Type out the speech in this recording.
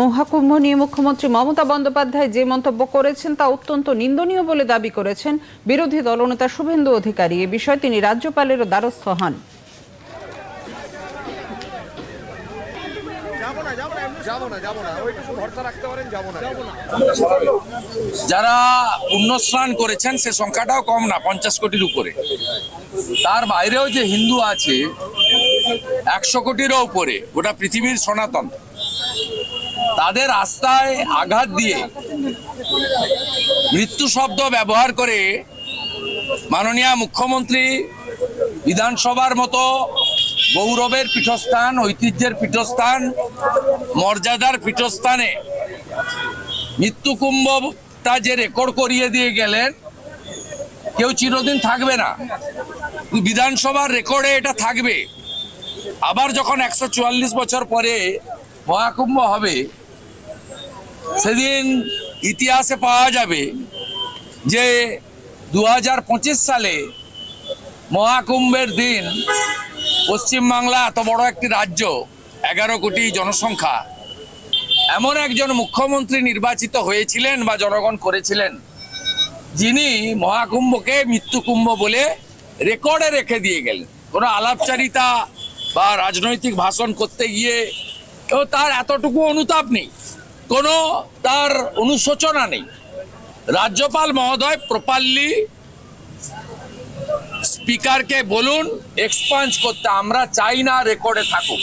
মহাকুম্ভ নিয়ে মুখ্যমন্ত্রী মমতা বন্দ্যোপাধ্যায় যে মন্তব্য করেছেন তা অত্যন্ত নিন্দনীয় বলে দাবি করেছেন বিরোধী দলনেতা শুভেন্দু অধিকারী। এ বিষয়ে তিনি রাজ্যপালেরও দ্বারস্থ হন। যারা পুণ্যস্নান করেছেন সে সংখ্যাটাও কম না পঞ্চাশ কোটির উপরে। তার বাইরেও যে হিন্দু আছে একশো কোটিরও উপরে গোটা পৃথিবীর সনাতন। তাদের আস্থায় আঘাত দিয়ে মৃত্যু শব্দ ব্যবহার করে মাননীয় মুখ্যমন্ত্রী বিধানসভার মতো গৌরবের পীঠস্থান, ঐতিহ্যের পীঠস্থান, মর্যাদার পীঠস্থানে মৃত্যু কুম্ভটা যে রেকর্ড করিয়ে দিয়ে গেলেন, কেউ চিরদিন থাকবে না। বিধানসভার রেকর্ডে এটা থাকবে। আবার যখন একশো চুয়াল্লিশ বছর পরে মহাকুম্ভ হবে। সেদিন ইতিহাসে পাওয়া যাবে যে দু হাজার পঁচিশ সালে মহাকুম্ভের দিন পশ্চিমবাংলা এত বড় একটি রাজ্য, এগারো কোটি জনসংখ্যা। এমন একজন মুখ্যমন্ত্রী নির্বাচিত হয়েছিলেন বা জনগণ করেছিলেন, যিনি মহাকুম্ভকে মৃত্যুকুম্ভ বলে রেকর্ডে রেখে দিয়ে গেলেন। কোনো আলাপচারিতা বা রাজনৈতিক ভাষণ করতে গিয়ে কেউ তার এতটুকু অনুতাপ নেই। কোনো তার অনুশোচনা নেই। রাজ্যপাল মহোদয় প্রপারলি স্পিকারকে বলুন এক্সপাঞ্জ করতে, আমরা চাই না রেকর্ডে থাকুক।